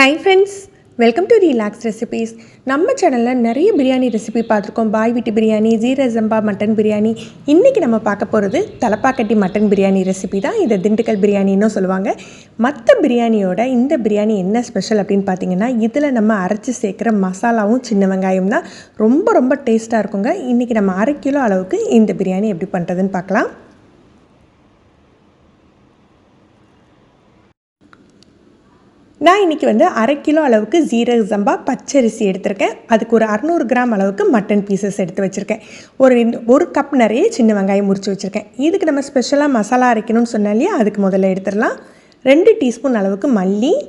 Hi friends welcome to relax recipes நம்ம சேனலில் நிறைய பிரியாணி ரெசிபி பார்த்துருக்கோம். பாய் வீட்டு பிரியாணி ஜீர ஜம்பா மட்டன் பிரியாணி. இன்றைக்கி நம்ம பார்க்க போகிறது தலப்பாக்கட்டி மட்டன் பிரியாணி ரெசிபி தான். இதை திண்டுக்கல் பிரியாணின்னு சொல்லுவாங்க. மற்ற பிரியாணியோட இந்த பிரியாணி என்ன ஸ்பெஷல் அப்படின்னு பார்த்தீங்கன்னா இதில் நம்ம அரைச்சி சேர்க்குற மசாலாவும் சின்ன வெங்காயம் தான். ரொம்ப ரொம்ப டேஸ்ட்டாக இருக்குங்க. இன்றைக்கி நம்ம அரை கிலோ அளவுக்கு இந்த பிரியாணி எப்படி பண்ணுறதுன்னு பார்க்கலாம். நான் இன்றைக்கி வந்து அரை கிலோ அளவுக்கு ஜீரக சம்பா பச்சரிசி எடுத்திருக்கேன். அதுக்கு ஒரு அறநூறு கிராம் அளவுக்கு மட்டன் பீசஸ் எடுத்து வச்சுருக்கேன். ஒரு ரெண்டு- ஒரு கப் நிறைய சின்ன வெங்காயம் முறிச்சு வச்சுருக்கேன். இதுக்கு நம்ம ஸ்பெஷலாக மசாலா அரைக்கணும்னு சொன்னேன் இல்லையா அதுக்கு முதல்ல எடுத்துடலாம். ரெண்டு டீஸ்பூன் அளவுக்கு மல்லி.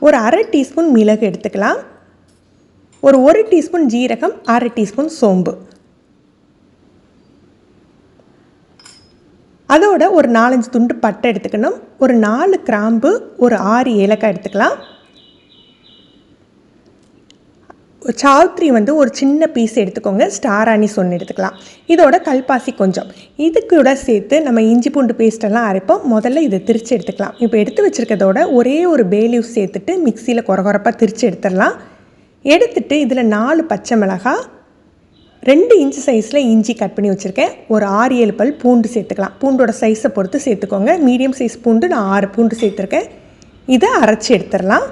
ஒரு அரை டீஸ்பூன் மிளகு எடுத்துக்கலாம். ஒரு ஒரு டீஸ்பூன் ஜீரகம் அரை டீஸ்பூன் சோம்பு. அதோட ஒரு நாலஞ்சு துண்டு பட்டை எடுத்துக்கணும். ஒரு நாலு கிராம்பு ஒரு ஆறு ஏலக்காய் எடுத்துக்கலாம். சாவுத்ரி வந்து ஒரு சின்ன பீஸ் எடுத்துக்கோங்க. ஸ்டார் அனிஸ் ஒன்று எடுத்துக்கலாம். இதோட கல்பாசி கொஞ்சம். இது கூட சேர்த்து நம்ம இஞ்சி பூண்டு பேஸ்டெல்லாம் அரைப்போம். முதல்ல இதை திரிச்சு எடுத்துக்கலாம். இப்போ எடுத்து வச்சுருக்கதோட ஒரே ஒரு பேலீவ் சேர்த்துட்டு மிக்சியில் குறகுறப்பாக திரிச்சு எடுத்துடலாம். எடுத்துட்டு இதில் நாலு பச்சை மிளகாய் ரெண்டு இன்ச்சு சைஸில் இஞ்சி கட் பண்ணி வச்சுருக்கேன். ஒரு ஆறு ஏழு பல் பூண்டு சேர்த்துக்கலாம். பூண்டோட சைஸை பொறுத்து சேர்த்துக்கோங்க. மீடியம் சைஸ் பூண்டு நான் ஆறு பூண்டு சேர்த்துருக்கேன். இதை அரைச்சி எடுத்துடலாம்.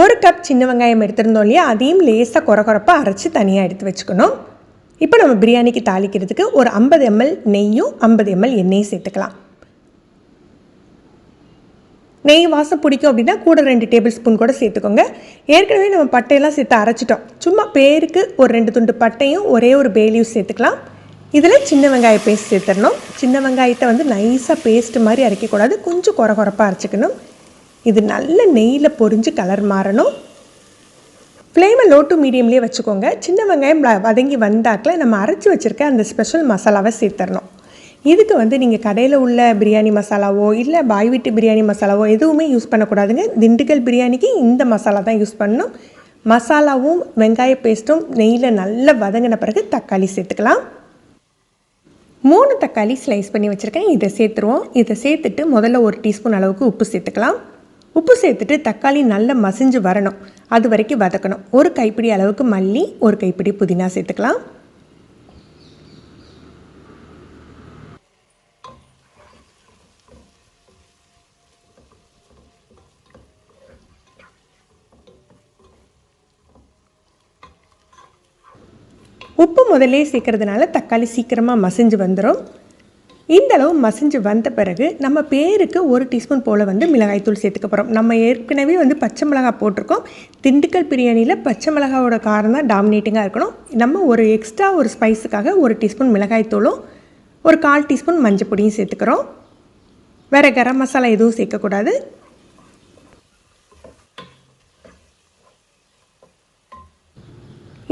ஒரு கப் சின்ன வெங்காயம் எடுத்திருந்தோம் இல்லையா? அதையும் லேசாக குறை குறைப்பாக அரைச்சி தனியாக எடுத்து வச்சுக்கணும். இப்போ நம்ம பிரியாணிக்கு தாளிக்கிறதுக்கு ஒரு ஐம்பது எம்எல் நெய்யும் ஐம்பது எம்எல் எண்ணெயும் சேர்த்துக்கலாம். நெய் வாசம் பிடிக்கும் அப்படின்னா கூட ரெண்டு டேபிள் ஸ்பூன் கூட சேர்த்துக்கோங்க. ஏற்கனவே நம்ம பட்டையெல்லாம் சேர்த்து அரைச்சிட்டோம். சும்மா பேருக்கு ஒரு ரெண்டு துண்டு பட்டையும் ஒரே ஒரு பேலியும் சேர்த்துக்கலாம். இதில் சின்ன வெங்காய பேஸ்ட் சேர்த்துடணும். சின்ன வெங்காயத்தை வந்து நைஸாக பேஸ்ட் மாதிரி அரைக்கக்கூடாது. கொஞ்சம் குறை குறைப்பாக அரைச்சிக்கணும். இது நல்ல நெய்யில் பொரிஞ்சு கலர் மாறணும். ஃப்ளேமை லோ டு மீடியம்லேயே வச்சுக்கோங்க. சின்ன வெங்காயம் வதங்கி வந்தாக்கில் நம்ம அரைச்சி வச்சுருக்க அந்த ஸ்பெஷல் மசாலாவை சேர்த்துடணும். இதுக்கு வந்து நீங்கள் கடையில் உள்ள பிரியாணி மசாலாவோ இல்லை பாய் வீட்டு பிரியாணி மசாலாவோ எதுவுமே யூஸ் பண்ணக்கூடாதுங்க. திண்டுக்கல் பிரியாணிக்கு இந்த மசாலா தான் யூஸ் பண்ணணும். மசாலாவும் வெங்காய பேஸ்ட்டும் நெய்யில் நல்லா வதங்கின பிறகு தக்காளி சேர்த்துக்கலாம். மூணு தக்காளி ஸ்லைஸ் பண்ணி வச்சுருக்கேன். இதை சேர்த்துருவோம். இதை சேர்த்துட்டு முதல்ல ஒரு டீஸ்பூன் அளவுக்கு உப்பு சேர்த்துக்கலாம். உப்பு சேர்த்துட்டு தக்காளி நல்லா மசிஞ்சு வரணும். அது வரைக்கும் வதக்கணும். ஒரு கைப்பிடி அளவுக்கு மல்லி ஒரு கைப்பிடி புதினா சேர்த்துக்கலாம். உப்பு முதல்லே சேர்க்கறதுனால தக்காளி சீக்கிரமாக மசிஞ்சு வந்துடும் இந்த அளவு மசிஞ்சு வந்த பிறகு நம்ம பேருக்கு ஒரு டீஸ்பூன் போல் வந்து மிளகாய்த்தூள் சேர்த்துக்க போகிறோம் நம்ம ஏற்கனவே வந்து பச்சை மிளகாய் போட்டிருக்கோம். திண்டுக்கல் பிரியாணியில் பச்சை மிளகாவோட காரம் தான் டாமினேட்டிங்காக இருக்கணும். நம்ம ஒரு எக்ஸ்ட்ரா ஒரு ஸ்பைஸுக்காக ஒரு டீஸ்பூன் மிளகாய்த்தூளும் ஒரு கால் டீஸ்பூன் மஞ்சள் பொடியும் சேர்த்துக்கிறோம். வேறு கரம் மசாலா எதுவும் சேர்க்கக்கூடாது.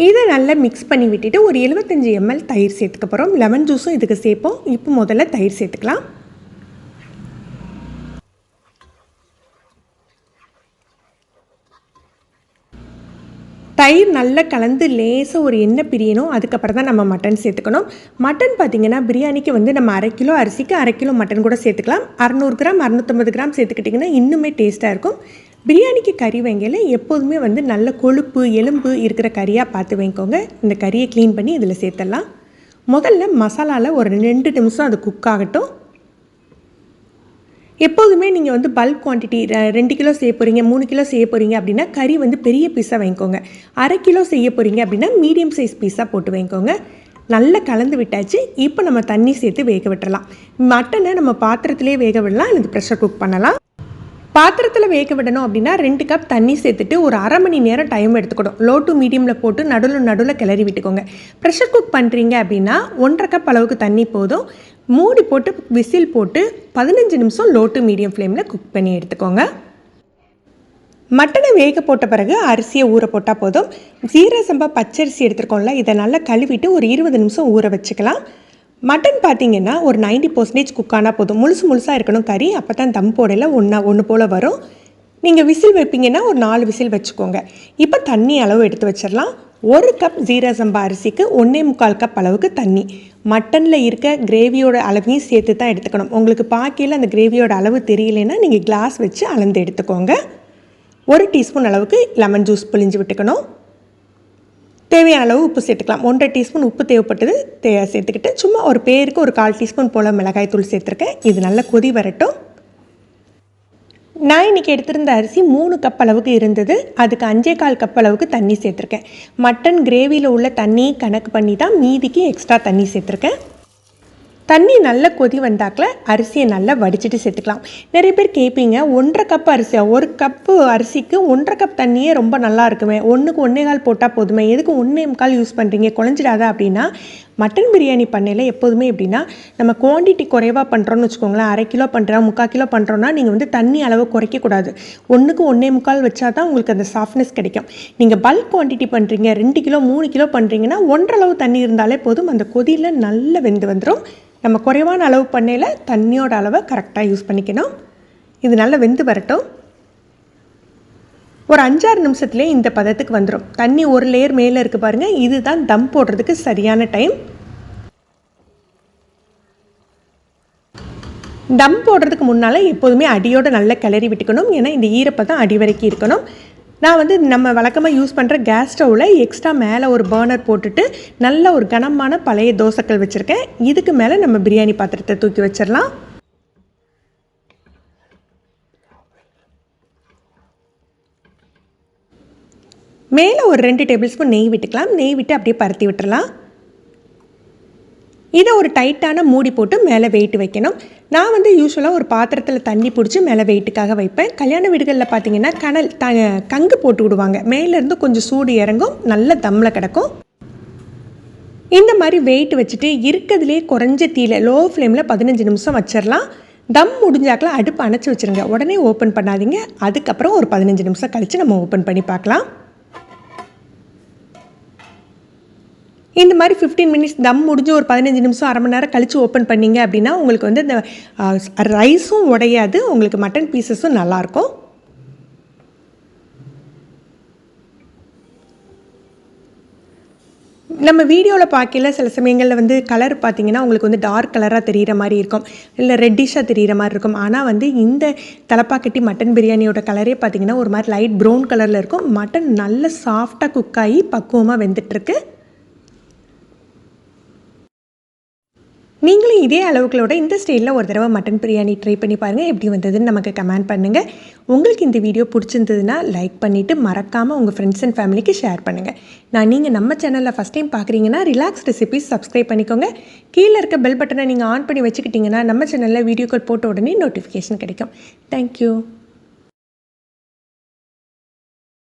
இதை நல்லா மிக்ஸ் பண்ணி விட்டுட்டு ஒரு 75 எம்எல் தயிர் சேர்த்துக்க போகிறோம் லெமன் ஜூஸும் இதுக்கு சேர்ப்போம். இப்போ முதல்ல தயிர் சேர்த்துக்கலாம். தயிர் நல்லா கலந்து லேசாக ஒரு எண்ணெய் பிரியணும். அதுக்கப்புறம் தான் நம்ம மட்டன் சேர்த்துக்கணும். மட்டன் பார்த்திங்கன்னா பிரியாணிக்கு வந்து நம்ம அரை கிலோ அரிசிக்கு அரை கிலோ மட்டன் கூட சேர்த்துக்கலாம். அறநூறு கிராம் அறநூற்றம்பது கிராம் சேர்த்துக்கிட்டிங்கன்னா இன்னுமே டேஸ்ட்டாக இருக்கும். பிரியாணிக்கு கறி வைங்கல எப்போதுமே வந்து நல்ல கொழுப்பு எலும்பு இருக்கிற கறியாக பார்த்து வைங்கோங்க. இந்த கறியை க்ளீன் பண்ணி இதில் சேர்த்துடலாம். முதல்ல மசாலாவில் ஒரு ரெண்டு நிமிஷம் அது குக் ஆகட்டும். எப்போதுமே நீங்கள் வந்து பல்க் குவான்டிட்டி ரெண்டு கிலோ செய்ய போகிறீங்க மூணு கிலோ செய்ய போகிறீங்க அப்படின்னா கறி வந்து பெரிய பீஸாக வாங்கிக்கோங்க அரை கிலோ செய்ய போகிறீங்க அப்படின்னா மீடியம் சைஸ் பீஸாக போட்டு வாங்கிக்கோங்க நல்லா கலந்து விட்டாச்சு இப்போ நம்ம தண்ணி சேர்த்து வேக விட்டுறலாம். மட்டனை நம்ம பாத்திரத்திலே வேக விடலாம் அல்லது ப்ரெஷர் குக் பண்ணலாம். பாத்திரத்தில் வேக விடணும் அப்படின்னா ரெண்டு கப் தண்ணி சேர்த்துட்டு ஒரு அரை மணி நேரம் டைம் எடுத்துக்கணும். லோ டு மீடியமில் போட்டு நடுவில் நடுவில் கிளறி விட்டுக்கோங்க. ப்ரெஷர் குக் பண்ணுறீங்க அப்படின்னா ஒன்றரை கப் அளவுக்கு தண்ணி போதும். மூடி போட்டு விசில் போட்டு பதினஞ்சு நிமிஷம் லோ டு மீடியம் ஃப்ளேமில் குக் பண்ணி எடுத்துக்கோங்க. மட்டனை வேக போட்ட பிறகு அரிசியை ஊற போட்டால் போதும். ஜீரசம்பா பச்சரிசி எடுத்துருக்கோம்ல இதை நல்லா கழுவிட்டு ஒரு இருபது நிமிஷம் ஊற வச்சுக்கலாம். மட்டன் பார்த்தீங்கன்னா ஒரு 90% பர்சன்டேஜ் குக் ஆனால் போதும். முழுசு முழுசாக இருக்கணும் கறி. அப்போ தான் தம் போடையில் ஒன்றா ஒன்று போல் வரும். நீங்கள் விசில் வைப்பீங்கன்னா ஒரு நாலு விசில் வச்சுக்கோங்க. இப்போ தண்ணி அளவு எடுத்து வச்சிடலாம். ஒரு கப் ஜீரா சம்பா அரிசிக்கு ஒன்றே முக்கால் கப் அளவுக்கு தண்ணி. மட்டனில் இருக்க கிரேவியோட அளவையும் சேர்த்து தான் எடுத்துக்கணும். உங்களுக்கு பாக்கையில் அந்த கிரேவியோட அளவு தெரியலைன்னா நீங்கள் கிளாஸ் வச்சு அளந்து எடுத்துக்கோங்க. ஒரு டீஸ்பூன் அளவுக்கு லெமன் ஜூஸ் பிழிஞ்சு விட்டுக்கணும். தேவையான அளவு உப்பு சேர்த்துக்கலாம். ஒன்றரை டீஸ்பூன் உப்பு தேவைப்பட்டது தே சேர்த்துக்கிட்டு சும்மா ஒரு பேருக்கு ஒரு கால் டீஸ்பூன் போல் மிளகாய் தூள் சேர்த்துருக்கேன். இது நல்லா கொதி வரட்டும். நான் இன்றைக்கி எடுத்திருந்த அரிசி மூணு கப் அளவுக்கு இருந்தது. அதுக்கு அஞ்சே கால் கப் அளவுக்கு தண்ணி சேர்த்துருக்கேன். மட்டன் கிரேவியில் உள்ள தண்ணி கணக்கு பண்ணி தான் மீதிக்கு எக்ஸ்ட்ரா தண்ணி சேர்த்துருக்கேன். தண்ணி நல்லா கொதி வந்தாக்கில் அரிசியை நல்லா வடிச்சிட்டு சேர்த்துக்கலாம். நிறைய பேர் கேட்பீங்க ஒன்றரை கப் அரிசி ஒரு கப்பு அரிசிக்கு ஒன்றரை கப் தண்ணியே ரொம்ப நல்லா இருக்குமே. ஒன்றுக்கு ஒன்றே கால் போட்டால் போதுமே. எதுக்கு ஒன்றே கால் யூஸ் பண்ணுறீங்க குழஞ்சிடாதா அப்படின்னா மட்டன் பிரியாணி பண்ணையில் எப்போதுமே எப்படின்னா நம்ம குவான்டிட்டி குறைவாக பண்ணுறோன்னு வச்சுக்கோங்களேன் அரை கிலோ பண்ணுறோம் முக்கால் கிலோ பண்ணுறோன்னா நீங்கள் வந்து தண்ணி அளவு குறைக்கக்கூடாது ஒன்றுக்கு ஒன்றே முக்கால் வச்சா தான் உங்களுக்கு அந்த சாஃப்ட்னஸ் கிடைக்கும். நீங்கள் பல்க் குவான்டிட்டி பண்ணுறீங்க ரெண்டு கிலோ மூணு கிலோ பண்ணுறீங்கன்னா ஒன்றளவு தண்ணி இருந்தாலே போதும் அந்த கொதியில் நல்லா வெந்து வந்துடும் நம்ம குறைவான அளவு பண்ணையில் தண்ணியோட அளவை கரெக்டாக யூஸ் பண்ணிக்கணும். இது நல்லா வெந்து வரட்டும். ஒரு அஞ்சாறு நிமிஷத்துலேயே இந்த பதத்துக்கு வந்துடும் தண்ணி ஒரு லேயர் மேலே இருக்குது பாருங்கள் இதுதான் தம் போடுறதுக்கு சரியான டைம் தம் போடுறதுக்கு முன்னால் எப்போதுமே அடியோடு நல்லா கிளறி விட்டுக்கணும். ஏன்னா இந்த ஈரப்பதம் அடி வரைக்கும் இருக்கணும். நான் வந்து நம்ம வழக்கமாக யூஸ் பண்ணுற கேஸ் ஸ்டவ்வில் எக்ஸ்ட்ரா மேலே ஒரு பர்னர் போட்டுட்டு நல்ல ஒரு கனமான பழைய தோசைக்கல் வச்சுருக்கேன். இதுக்கு மேலே நம்ம பிரியாணி பாத்திரத்தை தூக்கி வச்சிடலாம் மேலே ஒரு ரெண்டு டேபிள் ஸ்பூன் நெய் விட்டுக்கலாம். நெய் விட்டு அப்படியே பருத்தி விட்டுறலாம். இதை ஒரு டைட்டான மூடி போட்டு மேலே வெயிட் வைக்கணும். நான் வந்து யூஸ்வலாக ஒரு பாத்திரத்தில் தண்ணி பிடிச்சி மேலே வெயிட்டுக்காக வைப்பேன். கல்யாண வீடுகளில் பார்த்தீங்கன்னா கனல் த கங்கு போட்டு விடுவாங்க. மேலேருந்து கொஞ்சம் சூடு இறங்கும். நல்ல தம்மில் கிடக்கும். இந்த மாதிரி வெயிட் வச்சுட்டு இருக்கிறதுலே குறைஞ்ச தீல லோ ஃப்ளேமில் பதினஞ்சு நிமிஷம் வச்சிடலாம் தம் முடிஞ்சாக்கில் அடுப்பு அணைச்சி வச்சுருங்க. உடனே ஓப்பன் பண்ணாதீங்க. அதுக்கப்புறம் ஒரு பதினஞ்சு நிமிஷம் கழித்து நம்ம ஓப்பன் பண்ணி பார்க்கலாம். இந்த மாதிரி ஃபிஃப்டீன் மினிட்ஸ் தம் முடிஞ்சு ஒரு பதினஞ்சு நிமிஷம் அரை மணி நேரம் கழித்து ஓப்பன் பண்ணிங்க அப்படின்னா உங்களுக்கு வந்து இந்த ரைஸும் உடையாது. உங்களுக்கு மட்டன் பீசஸும் நல்லாயிருக்கும். நம்ம வீடியோவில் பார்க்கல சில சமயங்களில் வந்து கலர் பார்த்தீங்கன்னா உங்களுக்கு வந்து டார்க் கலராக தெரிகிற மாதிரி இருக்கும். இல்லை ரெட்டிஷாக தெரிகிற மாதிரி இருக்கும். ஆனால் வந்து இந்த தலப்பாக்கட்டி மட்டன் பிரியாணியோட கலரே பார்த்தீங்கன்னா ஒரு மாதிரி லைட் ப்ரௌன் கலரில் இருக்கும். மட்டன் நல்ல சாஃப்டாக குக் ஆகி பக்குவமாக வெந்துட்டுருக்கு. நீங்களும் இதே அளவுகளோட இந்த ஸ்டைலில் ஒரு தடவை மட்டன் பிரியாணி ட்ரை பண்ணி பாருங்கள் எப்படி வந்ததுன்னு நமக்கு கமெண்ட் பண்ணுங்கள் உங்களுக்கு இந்த வீடியோ பிடிச்சிருந்ததுன்னா லைக் பண்ணிவிட்டு மறக்காமல் உங்கள் ஃப்ரெண்ட்ஸ் அண்ட் ஃபேமிலிக்கு ஷேர் பண்ணுங்கள் நான் நீங்கள் நம்ம சேனலில் ஃபஸ்ட் டைம் பார்க்குறீங்கன்னா ரிலாக்ஸ் ரெசிபிஸ் சப்ஸ்கிரைப் பண்ணிக்கோங்க. கீழே இருக்க பெல் பட்டனை நீங்கள் ஆன் பண்ணி வச்சுக்கிட்டிங்கன்னா நம்ம சேனலில் வீடியோக்கள் போட்ட உடனே நோட்டிஃபிகேஷன் கிடைக்கும். தேங்க்யூ